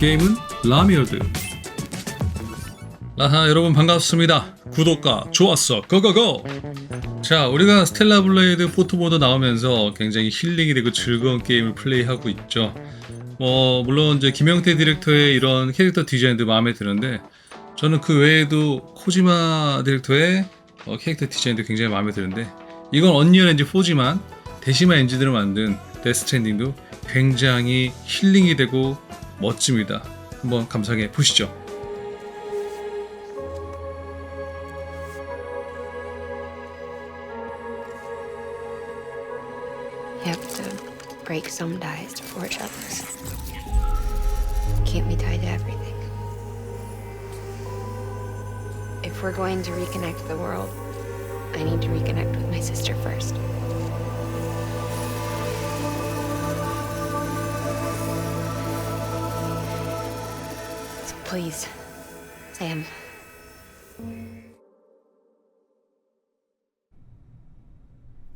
게임은 라미어드. 아하 여러분 반갑습니다. 구독과 좋았어 고고고. 자 우리가 스텔라 블레이드 포토모드 나오면서 굉장히 힐링이 되고 즐거운 게임을 플레이하고 있죠. 뭐 물론 이제 김영태 디렉터의 이런 캐릭터 디자인도 마음에 드는데 저는 그 외에도 코지마 디렉터의 어, 캐릭터 디자인도 굉장히 마음에 드는데 이건 언리얼 엔진 4지만 데시마 엔진으로 만든 데스 스탠딩도 굉장히 힐링이 되고 멋집니다. 한번 감상해 보시죠. You have to break some ties to forge others. Can't be tied to everything. If we're going to reconnect the world, I need to reconnect with my sister first. Please, Sam.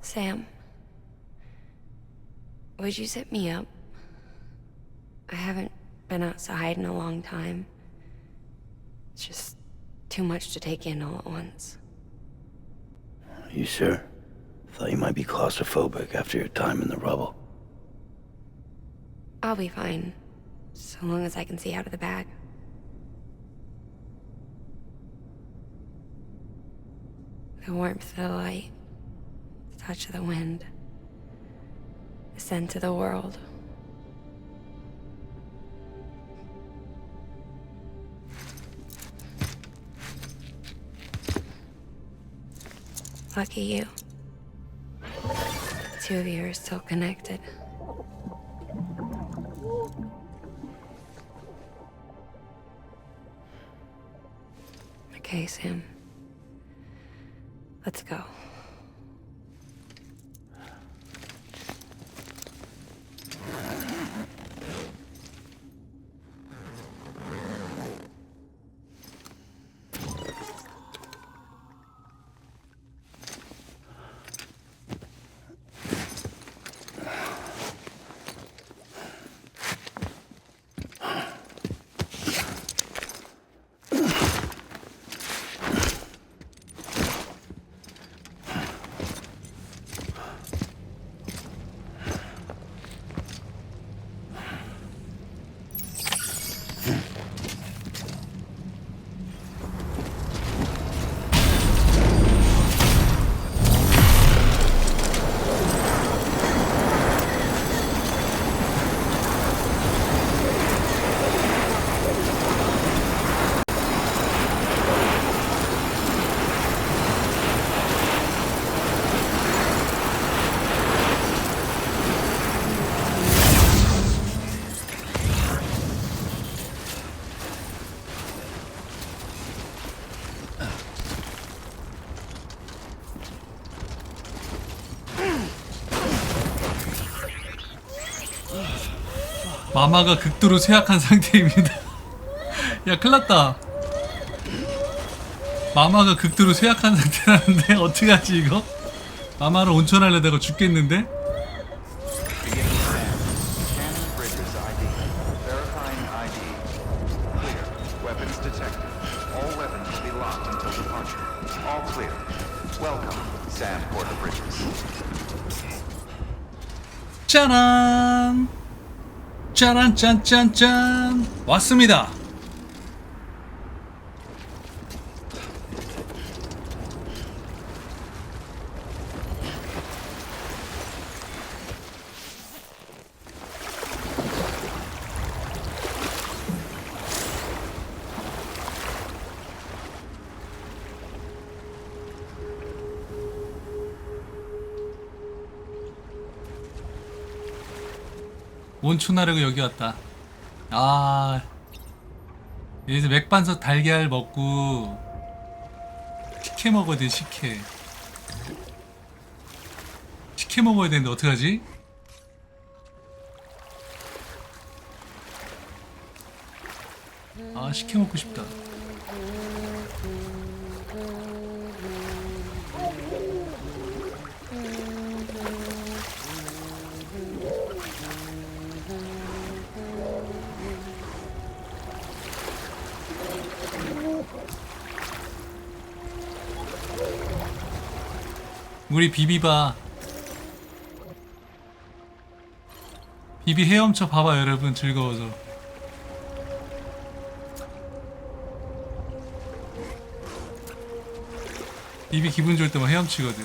Sam. Would you sit me up? I haven't been outside in a long time. It's just too much to take in all at once. Are You sure? Thought you might be claustrophobic after your time in the rubble. I'll be fine, so long as I can see out of the bag. The warmth of the light, the touch of the wind, the scent of the world. Lucky you. The Two of you are still connected. Okay, Sam. Let's go. 마마가 극도로 쇠약한 상태입니다. 야, 큰일났다. 마마가 극도로 쇠약한 상태라는데 어떡하지 이거? 마마를 온천하려다가 죽겠는데? 짜란! 짜란 짠짠짠! 왔습니다. 온천하려고 여기 왔다. 아, 여기서 맥반석 달걀 먹고 식혜 먹어야 돼, 식혜. 식혜 먹어야 되는데 어떡하지? 아, 식혜 먹고 싶다. 우리 비비바 비비 헤엄쳐 봐봐 여러분. 즐거워서. 비비 기분 좋을 때만 헤엄치거든.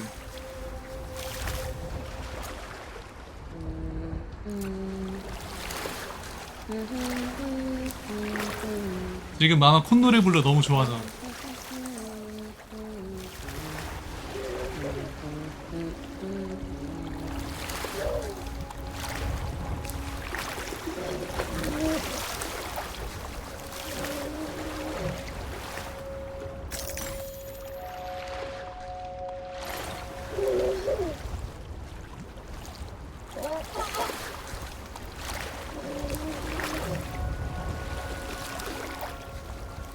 지금 마마 콧노래 불러 너무 좋아서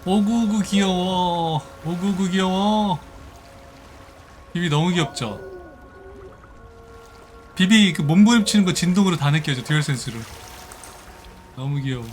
오구구 귀여워. 오구구 귀여워. 비비 너무 귀엽죠? 비비 그 몸부림치는 거 진동으로 다 느껴져 듀얼 센스로. 너무 귀여워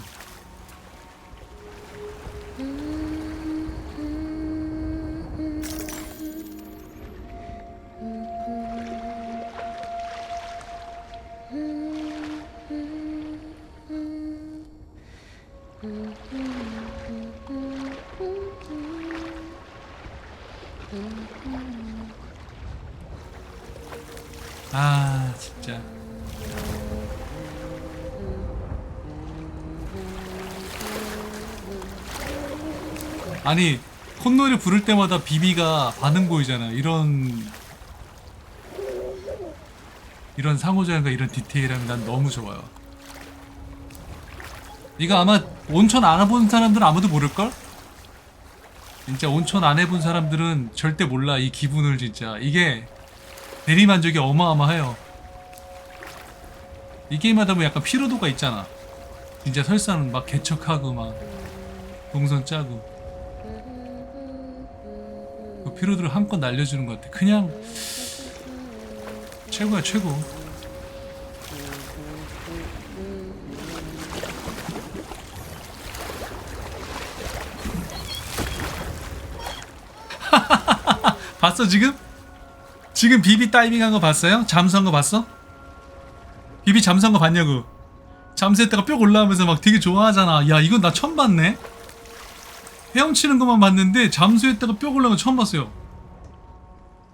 아니 콧노래 부를 때마다 비비가 반응 보이잖아 이런 이런 상호작용과 이런 디테일함이 난 너무 좋아요 이거 아마 온천 안 해본 사람들은 아무도 모를걸? 진짜 온천 안 해본 사람들은 절대 몰라 이 기분을 진짜 이게 대리만족이 어마어마해요. 이 게임 하다 보면 약간 피로도가 있잖아. 진짜 설사는 막 개척하고 막 동선 짜고 그 피로도를 한껏 날려주는 것 같아. 그냥 최고야 최고. 봤어 지금? 지금 비비 다이빙한 거 봤어요? 잠수한 거 봤어? 비비 잠수한 거 봤냐고? 잠수했다가 뿅 올라오면서 막 되게 좋아하잖아. 야 이건 나 처음 봤네. 헤엄치는 것만 봤는데 잠수했다가 뿅 올라오면 처음 봤어요.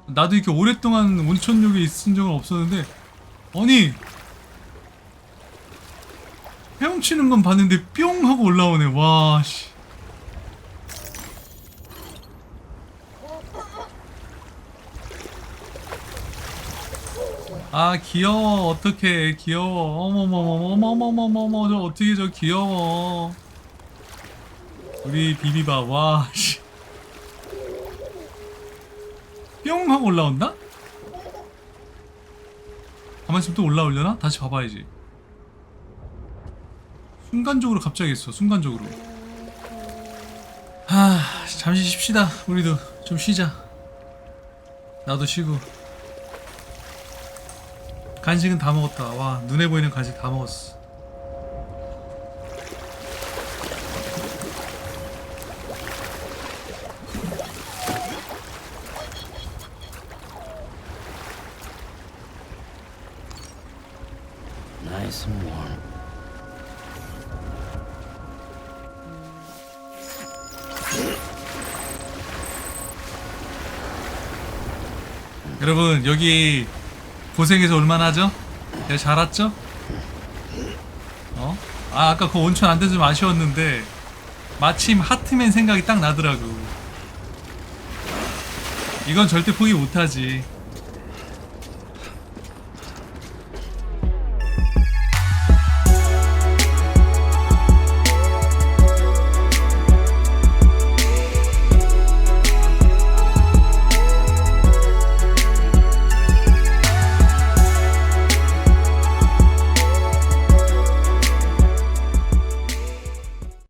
나도 이렇게 오랫동안 온천욕에 있은 적은 없었는데 아니 헤엄치는 건 봤는데 뿅 하고 올라오네. 와 씨. 아 귀여워 어떡해 귀여워 어머머머머 어머머머머머 저 어떻게 저 귀여워 우리 비비바 와씨 뿅 하고 올라온다? 가만 있으면 또 올라오려나? 다시 봐봐야지 순간적으로 갑자기 했어 순간적으로 하 잠시 쉽시다 우리도 좀 쉬자 나도 쉬고 간식은 다 먹었다. 와, 눈에 보이는 간식 다 먹었어. Nice and warm. 여러분, 여기 고생해서 얼마나 하죠? 네, 잘 왔죠? 어? 아, 아까 그 온천 안 돼서 좀 아쉬웠는데 마침 하트맨 생각이 딱 나더라고. 이건 절대 포기 못하지.